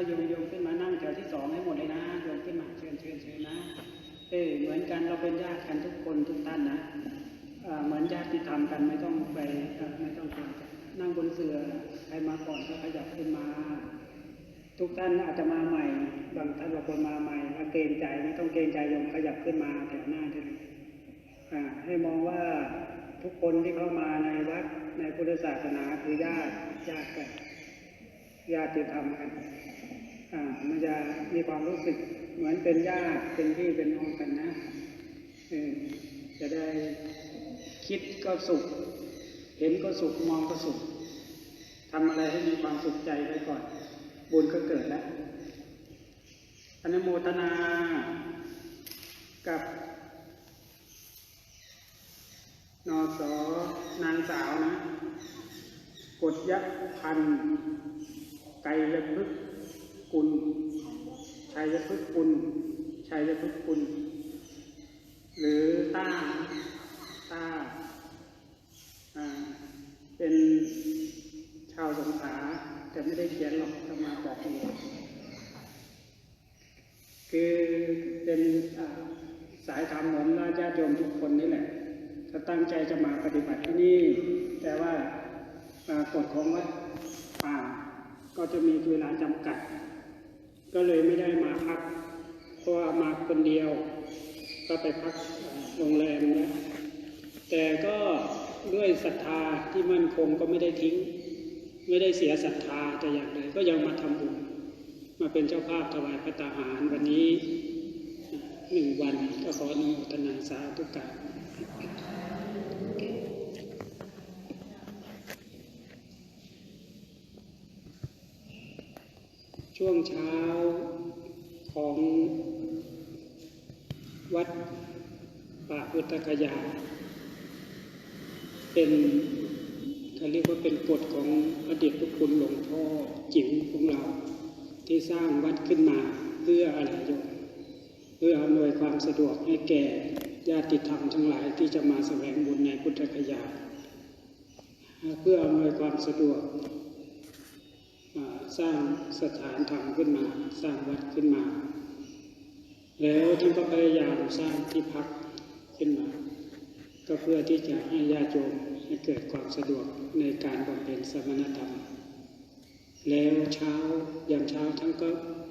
าโยมโยมขึ้นมานั่งแถวที่สองให้หมดเลยนะโยมขึ้นมาเชิญเชิญเชิญนะ เออเหมือนกันเราเป็นญาติกันทุกคนทุกท่านนะเหมือนญาติที่ทำกันไม่ต้องไปไม่ต้องเกรนั่งบนเสือใครมาก่อนก็ขยับขึ้นมา ทุกท่านอาจจะมาใหม่ บางท่านบางคนมาใหม่มาเกรงใจไม่ต้องเกรงใจโยมขยับขึ้นมาแถวหน้าได้เลยอ่าให้มองว่าทุกคนที่เข้ามาในวัดในพุทธศาสนาคือญาติญาติกันญาติธรรมกัน มันจะมีความรู้สึกเหมือนเป็นญาติเป็นพี่เป็นน้องกันนะจะได้คิดก็สุข เห็นก็สุขมองก็สุขทำอะไรให้มีความสุขใจไว้ก่อน บุญก็เกิดแล้วอนุโมทนากับนอสอนางสาวนะ กดยักพันไกรยพฤก กุล ชัยพฤกษ์กุล ชัยพฤกษ์กุล หรือต้าต้าอ่าเป็นชาวสงขลาแต่ไม่ได้เขียนหรอกธรรมาบอกเองคือเป็นสายธรรมเหมือนว่าญาติโยมทุกคนนี่แหละก็ตั้งใจจะมาปฏิบัติที่นี่ แต่ว่ากฎของวัดป่าก็จะมีเวลาจำกัด ก็เลยไม่ได้มาพัก เพราะว่ามาคนเดียว ก็ไปพักโรงแรมนะแต่ก็ด้วยศรัทธาที่มั่นคงก็ไม่ได้ทิ้ง ไม่ได้เสียศรัทธาแต่อย่างใดก็ยังมาทำบุญมาเป็นเจ้าภาพถวายพระตาหารวันนี้หนึ่งวันก็ขออนุโมทนาสาธุการ ช่วงเช้าของวัดป่าพุทธคยา เป็นเขาเรียกว่าเป็นกฎของพระเดชพระคุณหลวงพ่อจิ๋วของเรา ที่สร้างวัดขึ้นมาเพื่ออะไรโยมเพื่ออำนวยความสะดวกให้แก่ญาติธรรมทั้งหลายที่จะมาแสวงบุญในพุทธคยา เพื่ออำนวยความสะดวก สร้างสถานธรรมขึ้นมา สร้างวัดขึ้นมา แล้วท่านก็พยายามสร้างที่พักขึ้นมา ก็เพื่อที่จะให้ญาติโยมให้เกิดความสะดวกในการบำเพ็ญสมณธรรม แล้วเช้ายามเช้าท่านก็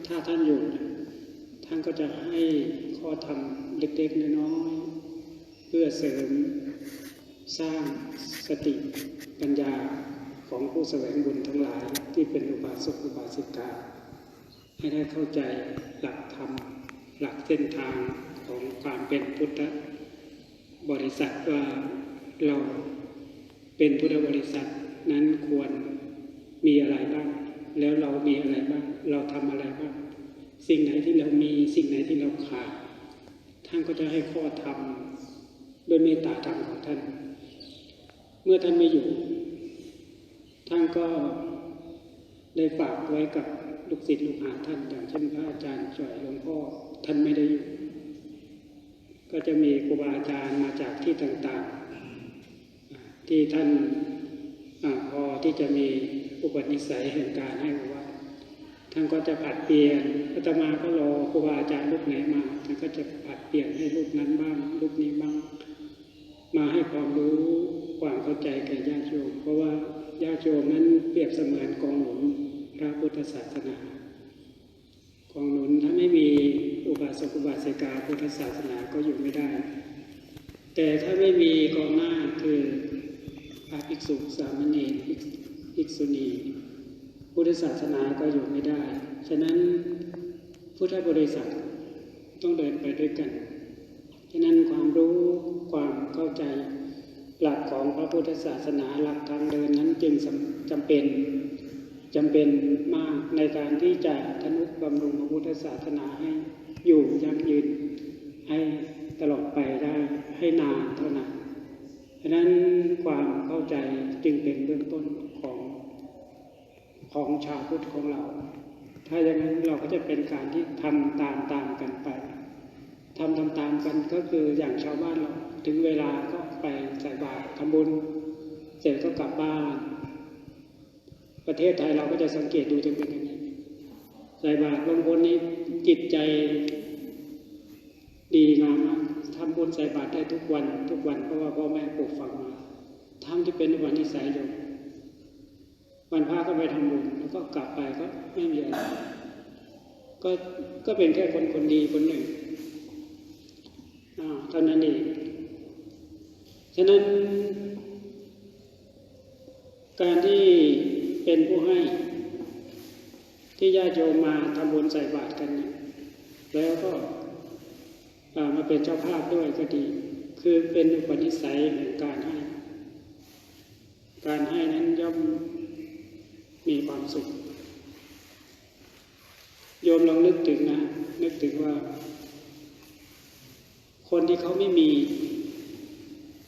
ถ้าท่านอยู่ท่านก็จะให้ข้อธรรมเล็กๆน้อยๆเพื่อเสริมสร้างสติปัญญา ของผู้แสวงบุญทั้งหลายที่เป็นอุบาสกอุบาสิกา ให้ได้เข้าใจหลักธรรม หลักเส้นทางของความเป็นพุทธบริษัทว่าเราเป็นพุทธบริษัทนั้นควรมีอะไรบ้าง แล้วเรามีอะไรบ้าง เราทำอะไรบ้าง สิ่งไหนที่เรามีสิ่งไหนที่เราขาด ท่านก็จะให้ข้อธรรมโดยเมตตาธรรมของท่าน เมื่อท่านไม่อยู่ ท่านก็ได้ฝากไว้กับลูกศิษย์ลูกหาท่านอย่างเช่นพระอาจารย์จ่อยหลวงพ่อท่านไม่ได้อยู่ ก็จะมีครูบาอาจารย์มาจากที่ต่างๆ ที่ท่านอพอที่จะมีอุปนิสัยแห่งการให้ว่าท่านก็จะผัดเปลี่ยนอาตมาก็รอครูบาอาจารย์ลูกไหนมาท่านก็จะผัดเปลี่ยนให้ลูกนั้นบ้างลูกนี้บ้าง มาให้ความรู้ความเข้าใจแก่ญาติโยมเพราะว่า ญาติโยมนั้นเปรียบเสมือนกองหนุนพระพุทธศาสนากองหนุนถ้าไม่มีอุบาสกอุบาสิกาพุทธศาสนาก็อยู่ไม่ได้ แต่ถ้าไม่มีกองหน้าคือพระภิกษุสามเณรภิกษุณีพุทธศาสนาก็อยู่ไม่ได้ ฉะนั้นพุทธบริษัทต้องเดินไปด้วยกัน ฉะนั้นความรู้ความเข้าใจ หลักของพระพุทธศาสนาหลักทางเดินนั้นจึงจำเป็นจำเป็นมากในการที่จะทนุบำรุงพระพุทธศาสนาให้อยู่ยั่งยืนให้ตลอดไปได้ให้นานเท่านั้นฉะนั้นความเข้าใจจึงเป็นเบื้องต้นของของชาวพุทธของเรา ถ้าอย่างนั้นเราก็จะเป็นการที่ทำตามตามกันไปทำตามตามกันก็คืออย่างชาวบ้านเราถึงเวลาก็ ไปใส่บาตรทำบุญเสร็จก็กลับบ้าน ประเทศไทยเราก็จะสังเกตดูจะเป็นอย่างนี้ใส่บาตรบางคนนี่จิตใจดีงามมากทำบุญใส่บาตรได้ทุกวัน ทุกวันเพราะว่าพ่อแม่ปลูกฝังมาทำที่เป็นวันนิสัยโยมวันพระก็ไปทำบุญแล้วก็กลับไปก็ไม่มีอะไรก็ก็เป็นแค่คนคนดีคนหนึ่งอ่าเท่านั้นเอง ฉะนั้น การที่เป็นผู้ให้ที่ญาติโยมมาทำบุญใส่บาตรกันเนี่ยแล้วก็มาเป็นเจ้าภาพด้วยก็ดี คือเป็นอุปนิสัยแห่งการให้ การให้นั้นย่อมมีความสุข โยมลองนึกถึงนะ นึกถึงว่า คนที่เขาไม่มี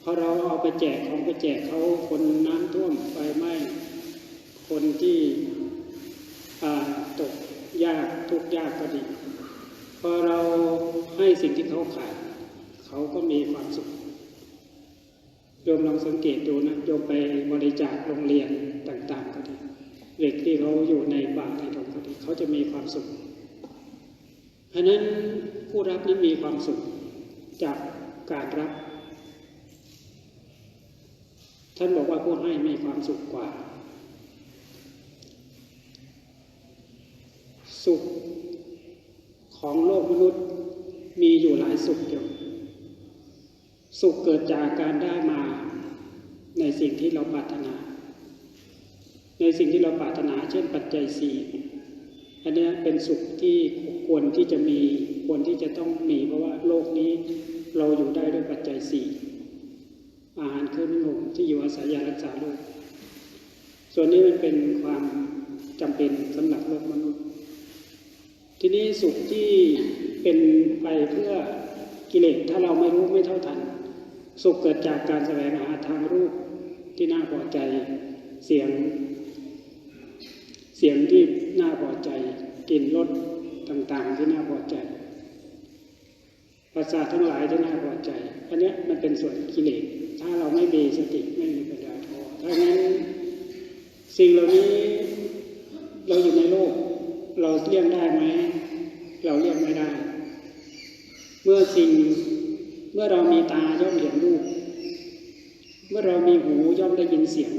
พอเราเอาไปแจกของไปแจกเขาคนน้ำท่วมไฟไหม้คนที่ตกยากทุกยากก็ดีพอเราให้สิ่งที่เขาขาดเขาก็มีความสุขโยมลองสังเกตดูนะโยมไปบริจาคโรงเรียนต่าง ๆ ก็ดีเด็กที่เขาอยู่ในป่าในดงก็ดีเขาจะมีความสุขเพราะนั้นผู้รับนั้นมีความสุขจากการรับ ท่านบอกว่าผู้ให้มีความสุขกว่า สุขของโลกมนุษย์มีอยู่หลายสุขเดียวสุขเกิดจากการได้มา ในสิ่งที่เราปรารถนา ในสิ่งที่เราปรารถนา เช่นปัจจัยสี่อันนี้เป็นสุขที่ควรที่จะมีควรที่จะต้องมี เพราะว่าโลกนี้เราอยู่ได้ด้วยปัจจัยสี่ อาหารเครื่องนุ่งห่มที่อยู่อาศัยยารักษาโรคส่วนนี้มันเป็นความจำเป็นสำหรับโลกมนุษย์ ทีนี้สุขที่เป็นไปเพื่อกิเลสถ้าเราไม่รู้ไม่เท่าทัน สุขเกิดจากการแสวงหาทางรูปที่น่าพอใจเสียง เสียงที่น่าพอใจกลิ่นรสต่างๆที่น่าพอใจ ประสาททั้งหลายที่น่าพอใจ อันนี้มันเป็นส่วนกิเลส ถ้าเราไม่มีสติไม่มีปัญญาพอถ้างั้นสิ่งเหล่านี้เราอยู่ในโลก เราเลี่ยงได้ไหม เราเลี่ยงไม่ได้ เมื่อสิ่งเมื่อเรามีตาย่อมเห็นรูป เมื่อเรามีหูย่อมได้ยินเสียง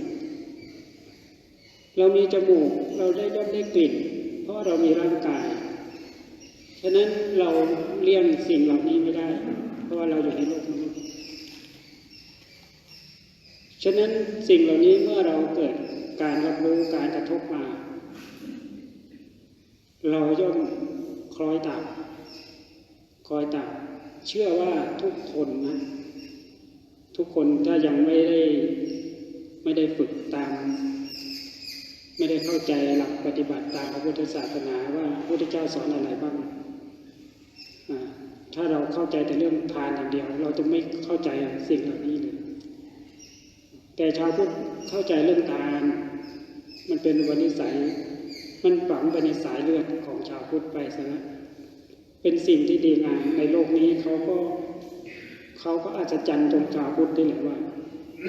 เรามีจมูกเราได้ย่อมได้กลิ่น เพราะเรามีร่างกาย ฉะนั้นเราเลี่ยงสิ่งเหล่านี้ไม่ได้ เพราะว่าเราอยู่ในโลกมนุษย์ฉะนั้นสิ่งเหล่านี้เมื่อเราเกิดการรับรู้การกระทบมา เราย่อมคล้อยตามคอยตามเชื่อว่าทุกคนนะ ทุกคนถ้ายังไม่ได้ไม่ได้ฝึกตาม ไม่ได้เข้าใจหลักปฏิบัติตามพระพุทธศาสนาว่าพระพุทธเจ้าสอนอะไรบ้าง ถ้าเราเข้าใจแต่เรื่องทานอย่างเดียว เราจะไม่เข้าใจสิ่งเหล่านี้เลย แต่ชาวพุทธเข้าใจเรื่องทาน มันเป็นวันนิสัย มันฝังไปในสายเลือดของชาวพุทธไปซะแล้วเป็นสิ่งที่ดีงามในโลกนี้เขาก็เขาก็อาจจะจันตรงชาวพุทธได้เลยว่า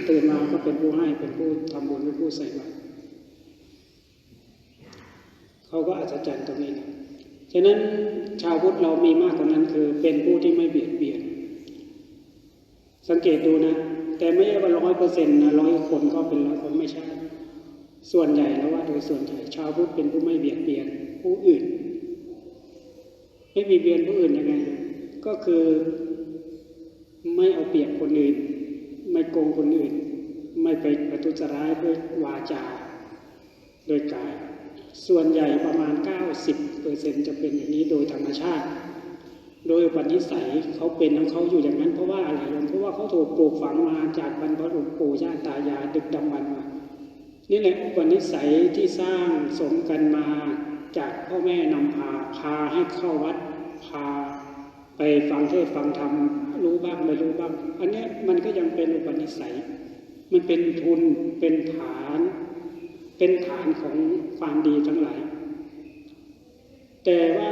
ตื่นมาก็เป็นผู้ให้เป็นผู้ทำบุญเป็นผู้ใส่บาตรเขาก็อาจจะจันตรงนี้นะ ฉะนั้นชาวพุทธเรามีมากกว่านั้นคือ เป็นผู้ที่ไม่เบียดเบียน สังเกตดูนะ แต่ไม่ใช่ว่าร้อยเปอร์เซ็นต์นะร้อยคนก็เป็นร้อยคนไม่ใช่ ส่วนใหญ่แล้วว่าโดยส่วนใหญ่ชาวพุทธเป็นผู้ไม่เบียดเบียนผู้อื่น ไม่เบียดเบียนผู้อื่นยังไง ก็คือไม่เอาเปรียบคนอื่น ไม่โกงคนอื่น ไม่ไปประทุษร้ายด้วยวาจาโดยกาย ส่วนใหญ่ประมาณ 90เปอร์เซ็นจะเป็นอย่างนี้โดยธรรมชาติ โดยปันิสัยเขาเป็นของเขาอยู่อย่างนั้นเพราะว่าอะไรเพราะว่าเขาถูกปลูกฝังมาจากบรรพบุรุษปู่ย่าตายายดึกดำบรรพ์มานี่แหละอุปนิสัยที่สร้างสมกันมาจากพ่อแม่นำพาพาให้เข้าวัดพาไปฟังเทศฟังธรรมรู้บ้างไม่รู้บ้าง อันนี้มันก็ยังเป็นอุปนิสัย มันเป็นทุนเป็นฐาน เป็นฐานของความดีทั้งหลาย แต่ว่า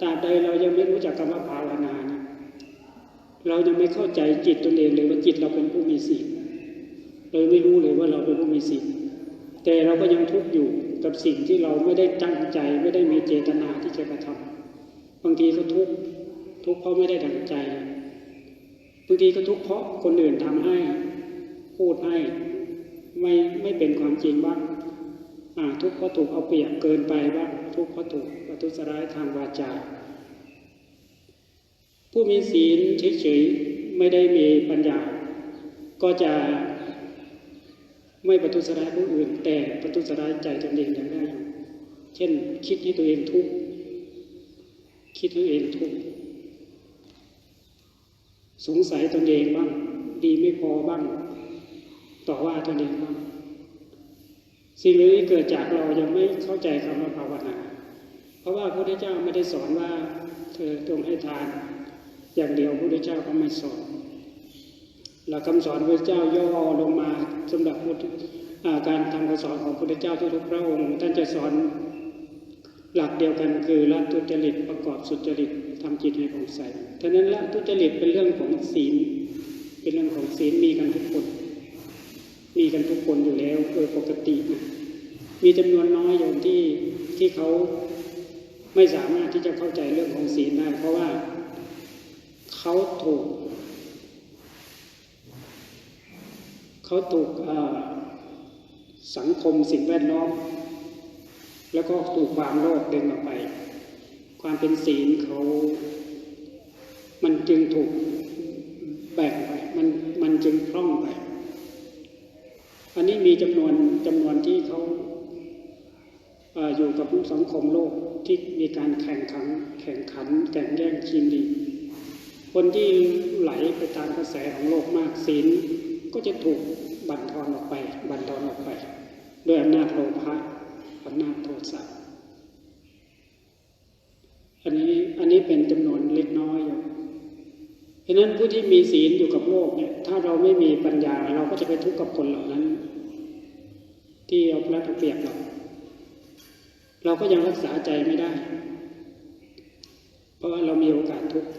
ตราบใดเรายังไม่รู้จักคำว่าภาวนานะเรายังไม่เข้าใจจิตตนเองเลยว่าจิตเราเป็นผู้มีศีลเราไม่รู้เลยว่าเราเป็นผู้มีศีลแต่เราก็ยังทุกข์อยู่กับสิ่งที่เราไม่ได้ตั้งใจไม่ได้มีเจตนาที่จะกระทำบางทีก็ทุกข์ทุกข์เพราะไม่ได้ดังใจบางทีก็ทุกข์เพราะคนอื่นทำให้ พูดให้ ไม่ไม่เป็นความจริงบ้างอ่า ทุกข์เพราะถูกเอาเปรียบเกินไปบ้างทุกข์เพราะถูกประทุษร้ายทางวาจา ผู้มีศีลเฉยๆไม่ได้มีปัญญา ก็จะไม่ประทุษร้ายผู้อื่น แต่ประทุษร้ายใจตนเองอย่างได้เช่น คิดให้ตัวเองทุกข์คิดให้ตัวเองทุกข์สงสัยตนเองบ้าง ดีไม่พอบ้าง ต่อว่าตนเองบ้าง สิ่งเหล่านี้เกิดจากเรายังไม่เข้าใจคำว่าภาวนา เพราะว่าพระพุทธเจ้าไม่ได้สอนว่าเธอจงให้ทาน อย่างเดียวพระพุทธเจ้าก็ไม่สอนหลักคำสอนพระเจ้าย่อลงมาสำหรับาการทำคำสอนของพระพุทธเจ้าทุกพระองค์ ท่านจะสอนหลักเดียวกันคือละทุจริตประกอบสุจริตทำจิตให้ผ่องใสท่านั้นละทุจริตเป็นเรื่องของศีล เป็นเรื่องของศีลมีกันทุกคน มีกันทุกคนอยู่แล้วโดยปกตินะมีจำนวนน้อยโยมที่ที่เขาไม่สามารถที่จะเข้าใจเรื่องของศีลได้เพราะว่าเขาถูกเขาถูกสังคมสิ่งแวดล้อมแล้วก็ถูกความโลภดึงออกไป ความเป็นศีลเขา มันจึงถูกแบ่งไป มัน มันจึงพร่องไป อันนี้มีจำนวนจำนวนที่เขาอ่าอยู่กับสังคมโลกที่มีการแข่งขันแข่งขันแข่งแย่งชิงดี คนที่ไหลไปตามกระแสของโลกมากศีลก็จะถูกบั่นทอนออกไป บั่นทอนออกไป ด้วยอำนาจโลภะอำนาจโทสะอันนี้อันนี้เป็นจำนวนเล็กน้อยอยู่เพราะ ฉะนั้นผู้ที่มีศีลอยู่กับโลกเนี่ย ถ้าเราไม่มีปัญญา เราก็จะไปทุกข์กับคนเหล่านั้น ที่เอาพระเอาเปรียบเราเราก็ยังรักษาใจไม่ได้ เพราะว่าเรามีโอกาสทุกข์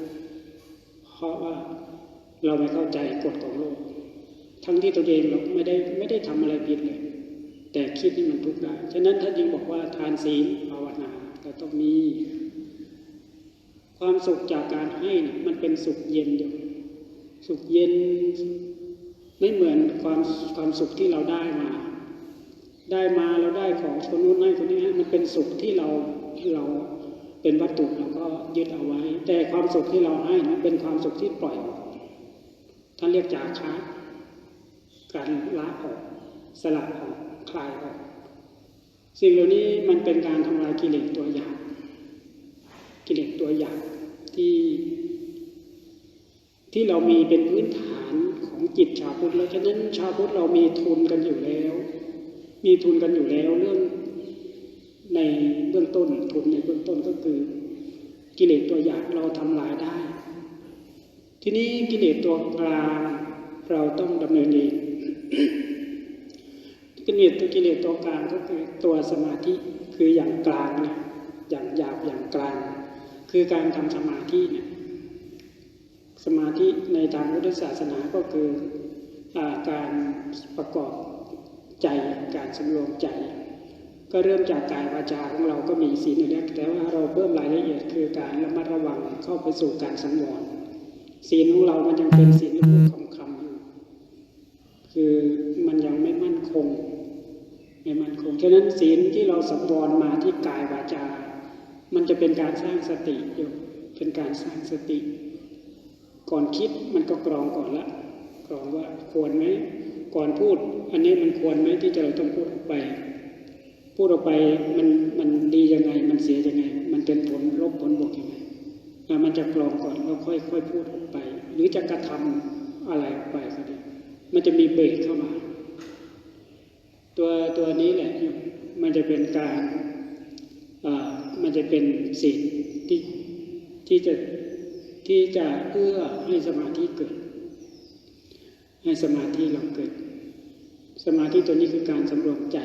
เพราะว่าเราไม่เข้าใจกฎของโลก ทั้งที่ตัวเองเราไม่ได้ไม่ได้ทำอะไรผิดเลย แต่คิดนี่มันทุกข์ได้ ฉะนั้นท่านจึงบอกว่าทานศีลภาวนาเราต้องมี ความสุขจากการให้นี่มันเป็นสุขเย็นอยู่สุขเย็นไม่เหมือนความความสุขที่เราได้มา ได้มาเราได้ของคนนู้นให้คนนี้มันเป็นสุขที่เราเราเป็นวัตถุเราก็ยึดเอาไว้ แต่ความสุขที่เราให้นั้นเป็นความสุขที่ปล่อยออกท่านเรียกจาคะการละออกสละออกคลายออกสิ่งเหล่านี้มันเป็นการทำลายกิเลสตัวอย่าง กิเลสตัวอย่างที่ ที่เรามีเป็นพื้นฐานของจิตชาวพุทธแล้วฉะนั้นชาวพุทธเรามีทุนกันอยู่แล้ว มีทุนกันอยู่แล้วเรื่องในเบื้องต้นทุนในเบื้องต้นก็คือ กิเลสตัวอย่างเราทำลายได้ ทีนี้กิเลสตัวกลางเราต้องดำเนินเองกิเลสตัวกิเลสตัวกลางก็คือตัวสมาธิคืออย่างกลางเนี่ยอย่างหยาบอย่างกลาง คือการทำสมาธิเนี่ยสมาธิในทางพุทธศาสนาก็คืออาการประกอบใจการสำรวมใจ ก็เริ่มจากกายวาจาของเราก็มีศีลอยู่แล้วแต่ว่าเราเพิ่มรายละเอียดคือการระมัดระวังเข้าไปสู่การสังวรศีลของเรามันยังเป็นศีลที่พูดคำคำอยู่คือมันยังไม่มั่นคงไม่มั่นคงฉะนั้นศีลที่เราสังวรมาที่กายวาจา มันจะเป็นการสร้างสติอยู่เป็นการสร้างสติ ก่อนคิดมันก็กรองก่อนละกรองว่าควรไหมก่อนพูด อันนี้มันควรไหมที่จะเราต้องพูดออกไป พูดออกไปมันมันดียังไง มันเสียยังไง มันเป็นผลลบผลบวกยังไงมันจะกรองก่อนแล้วค่อยค่อยพูดออกไป หรือจะกระทำอะไรออกไปก็ไดีมันจะมีเบรกเข้ามา ตัวตัวนี้แหละมันจะเป็นการ มันจะเป็นสิ่งที่ที่จะที่จะเอื้อให้สมาธิเกิด ให้สมาธิเราเกิด สมาธิตัวนี้คือการสำรวมใจ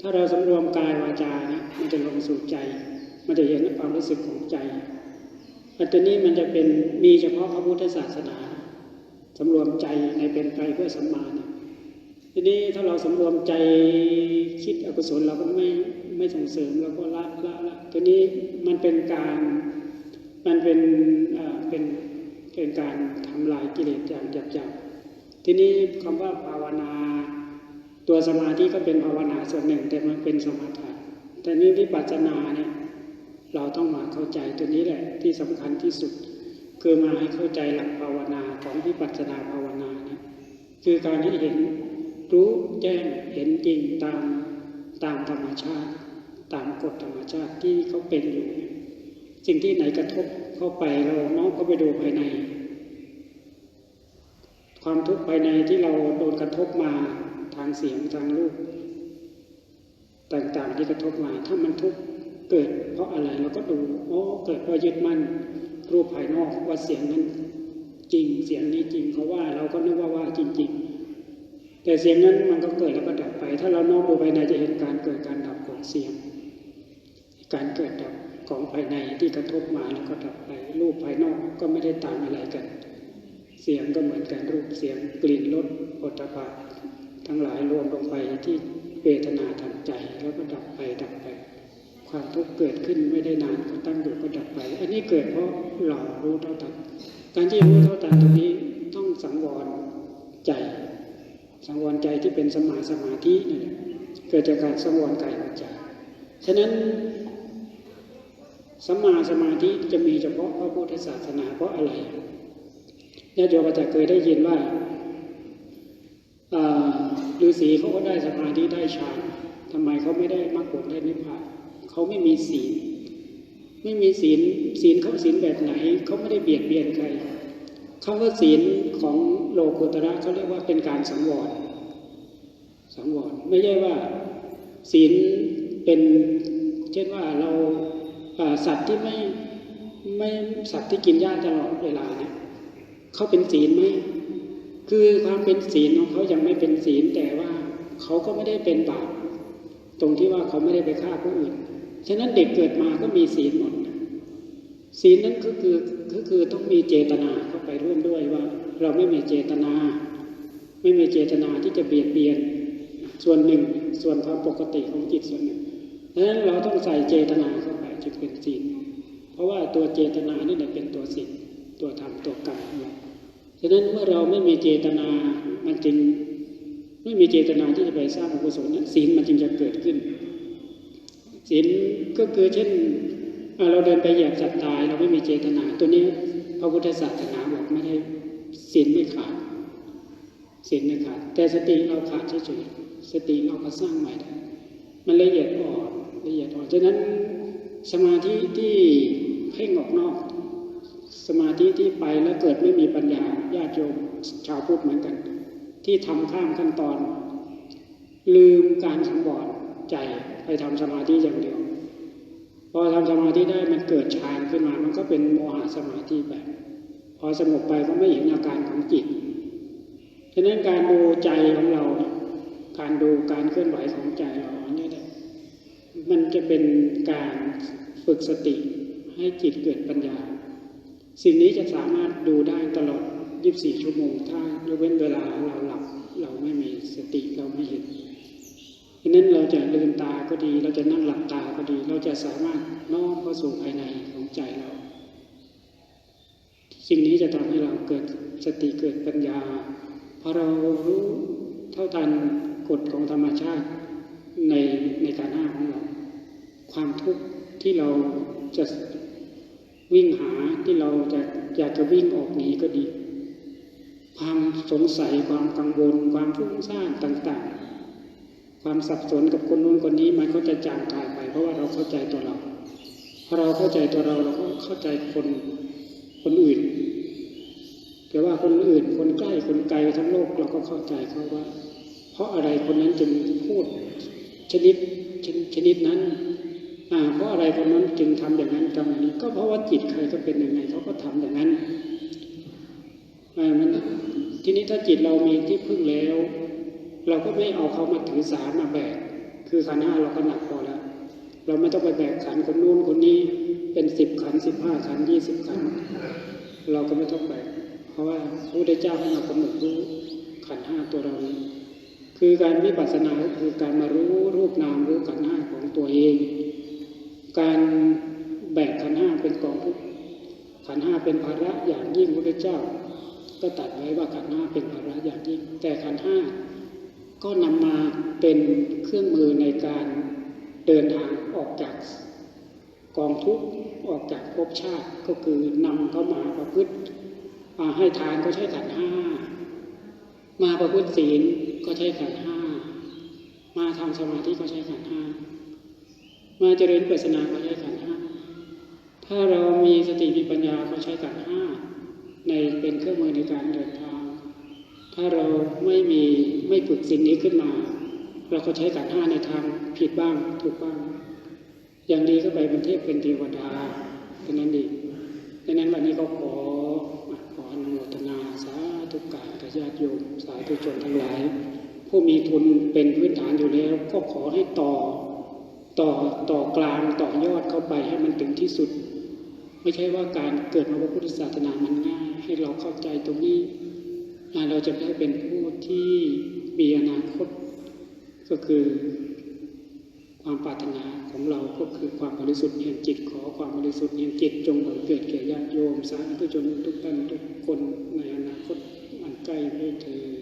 ถ้าเราสำรวมกายวาจาเนี่ยมันจะลงสู่ใจ มันจะเห็นความรู้สึกของใจอันตัวนี้มันจะเป็นมีเฉพาะพระพุทธศาสนาสำรวมใจในเป็นไปเพื่อสัมมาเนี่ยทีนี้ถ้าเราสำรวมใจคิดอกุศลเราก็ไม่ ไม่ส่งเสริมเราก็ละละละทีนี้มันเป็นการมันเป็นเป็นเป็นการทำลายกิเลสอย่างหยาบๆทีนี้คำว่าภาวนา ตัวสมาธิก็เป็นภาวนาส่วนหนึ่ง แต่มันเป็นสมถะแต่นี้วิปัสสนาเนี่ยเราต้องมาเข้าใจตัวนี้แหละที่สำคัญที่สุด คือมาให้เข้าใจหลักภาวนาของวิปัสสนาภาวนาเนี่ยคือการให้เห็นรู้แจ้งเห็นจริงตามตามธรรมชาติ ตามกฎธรรมชาติที่เขาเป็นอยู่ สิ่งที่ไหนกระทบเข้าไปเราน้อมเข้าไปดูภายใน ความทุกข์ภายในที่เราโดนกระทบมาทางเสียงทางรูปต่างๆที่กระทบมา ถ้ามันทุกข์เกิดเพราะอะไรเราก็ดูอ๋อเกิดเพราะยึดมั่นรูปภายนอกว่าเสียงนั้นจริงเสียงนี้จริงเขาว่าเราก็นึกว่าว่าจริง ๆ แต่เสียงนั้นมันก็เกิดแล้วก็ดับไป ถ้าเรานอกดูภายในจะเห็นการเกิดการดับของเสียง การเกิดดับของภายในที่กระทบมาแล้วก็ดับไปรูปภายนอกก็ไม่ได้ต่างอะไรกัน เสียงก็เหมือนกันรูปเสียงกลิ่นรสโผฏฐัพพะทั้งหลายรวมลงไปที่เวทนาทางใจแล้วก็ดับไปดับไป ความทุกข์เกิดขึ้นไม่ได้นานก็ตั้งอยู่ก็ดับไป อันนี้เกิดเพราะเรารู้เท่าทันการที่รู้เท่าทันตรงนี้ต้องสังวรใจ สังวรใจที่เป็นสมาสมาธินี่เกิดจากการสังวรกายวาจาฉะนั้น สัมมาสมาธิจะมีเฉพาะพระพุทธศาสนาเพราะอะไรญาติโยมอาจจะเคยได้ยินว่าฤาษีเขาก็ได้สมาธิได้ฌานทำไมเขาไม่ได้มรรคผลได้นิพพานเขาไม่มีศีล ไม่มีศีลศีลเขาศีลแบบไหนเขาไม่ได้เบียดเบียนใครคำว่าศีลของโลกุตระเขาเรียกว่าเป็นการสังวร สังวร ไม่ใช่ว่าศีลเป็นเช่นว่าเรา สัตว์ที่ไม่ไม่สัตว์ที่กินหญ้าตลอดเวลาเนี่ยเขาเป็นศีลไหมคือความเป็นศีลของเขายังไม่เป็นศีลแต่ว่าเขาก็ไม่ได้เป็นบาปตรงที่ว่าเขาไม่ได้ไปฆ่าผู้อื่น ฉะนั้นเด็กเกิดมาก็มีศีลหมด ศีลนั้นก็คือก็คือต้องมีเจตนาเข้าไปร่วมด้วยว่า เราไม่มีเจตนา ไม่มีเจตนาที่จะเบียดเบียน ส่วนหนึ่งส่วนความปกติของจิตส่วนหนึ่งดังนั้นเราต้องใส่เจตนาเข้า จึงเป็นศีลเพราะว่าตัวเจตนานี่แหละเป็นตัวศีลตัวธรรมตัวกรรมฉะนั้นเมื่อเราไม่มีเจตนา มันจึงไม่มีเจตนาที่จะไปสร้างอกุศลนั้นศีลมันจึงจะเกิดขึ้น ศีลก็คือเช่น เราเดินไปเหยียบสัตว์ตาย เราไม่มีเจตนา ตัวนี้พระพุทธศาสนาบอกไม่ได้ศีลไม่ขาดศีลไม่ขาดแต่สติเราขาดเฉยๆสติเราก็สร้างใหม่ได้มันละเอียดอ่อนละเอียดอ่อนฉะนั้น สมาธิที่เพ่งออกนอก สมาธิที่ไปแล้วเกิดไม่มีปัญญาญาติโยมชาวพุทธเหมือนกัน ที่ทำข้ามขั้นตอน ลืมการสังวรใจไปทำสมาธิอย่างเดียวพอทำสมาธิได้มันเกิดฌานขึ้นมา มันก็เป็นโมหะสมาธิแบบ พอสงบไปก็ไม่เห็นอาการของจิตฉะนั้นการดูใจของเรา การดูการเคลื่อนไหวของใจเราอันนี้แหละมันจะเป็นการ ฝึกสติให้จิตเกิดปัญญา สิ่งนี้จะสามารถดูได้ตลอด 24 ชั่วโมง ถ้ายกเว้นเวลาเราหลับเราไม่มีสติเราไม่เห็นฉะนั้นเราจะลืมตาก็ดี เราจะนั่งหลับตาก็ดี เราจะสามารถน้อมเข้าสู่ภายในของใจเรา สิ่งนี้จะทำให้เราเกิดสติเกิดปัญญาพอเรารู้เท่าทันกฎของธรรมชาติในในการห้าของเรา ความทุกข์ ที่เราจะวิ่งหาที่เราจะอยากจะวิ่งออกหนีก็ดี ความสงสัยความกังวล ความฟุ้งซ่านต่าง ๆ ความสับสนกับคนนู้นคนนี้มันก็จะจางคลายไป เพราะว่าเราเข้าใจตัวเราพอเราเข้าใจตัวเราเราก็เข้าใจคนคนอื่นแต่ว่าคนอื่น คนใกล้คนไกลทั้งโลกเราก็เข้าใจเขาว่า เพราะอะไรคนนั้นจึงพูดชนิดชนชนิดนั้น เพราะอะไรคนนั้นจึงทำอย่างนั้นทำอย่างนี้ ก็เพราะว่าจิตใครก็เป็นอย่างไงเขาก็ทำอย่างนั้นอ่ามันทีนี้ถ้าจิตเรามีที่พึ่งแล้ว เราก็ไม่เอาเขามาถือสามาแบกคือขันห้าเราก็หนักพอแล้ว เราไม่ต้องไปแบกขันคนนู้นคนนี้เป็นสิบขันสิบห้าขันยี่สิบขัน เราก็ไม่ต้องแบกเพราะว่าพระพุทธเจ้าให้เรากำหนดรู้ขันห้าตัวเราคือการวิปัสสนาคือการมารู้รูปนามรู้ขันธ์ห้าของตัวเอง การแบกขันห้าเป็นกองทุกขันห้าเป็นภาระอย่างยิ่งพระเจ้า ก็ตัดไว้ว่าขันห้าเป็นภาระอย่างยิ่ง แต่ขันห้าก็นำมาเป็นเครื่องมือในการเดินทางออกจากกองทุกออกจากภพชาติก็คือนำเข้ามาประพฤติอ่าให้ทานก็ใช้ขันห้ามาประพฤติศีลก็ใช้ขันห้ามาทำสมาธิก็ใช้ขันห้า มาเจริญเปสนาก็ใช้ขันห้าถ้าเรามีสติมีปัญญาก็ใช้ขันห้าในเป็นเครื่องมือในการเดินทาง ถ้าเราไม่มีไม่ฝึกสิ่งนี้ขึ้นมา เราก็ใช้ขันห้าในทางผิดบ้างถูกบ้าง อย่างดีก็ไปเป็นเทพเป็นเทวดาเป็นนั้นดีดังนั้นวันนี้ก็ขอขออนุโมทนาสาธุการกับญาติโยมสาธุชนทั้งหลาย ผู้มีทุนเป็นพื้นฐานอยู่แล้ว ก็ขอให้ต่อ ต่อต่อกลางต่อยอดเข้าไปให้มันถึงที่สุด ไม่ใช่ว่าการเกิดมาพระพุทธศาสนามันง่าย ให้เราเข้าใจตรงนี้ เราจะได้เป็นผู้ที่มีอนาคต ก็คือความปรารถนาของเราก็คือความบริสุทธิ์แห่งจิตขอความบริสุทธิ์แห่งจิตจงบังเกิดแก่ญาติโยมสาธุชนทุกท่านทุกคนในอนาคตอันใกล้ด้วยเถิด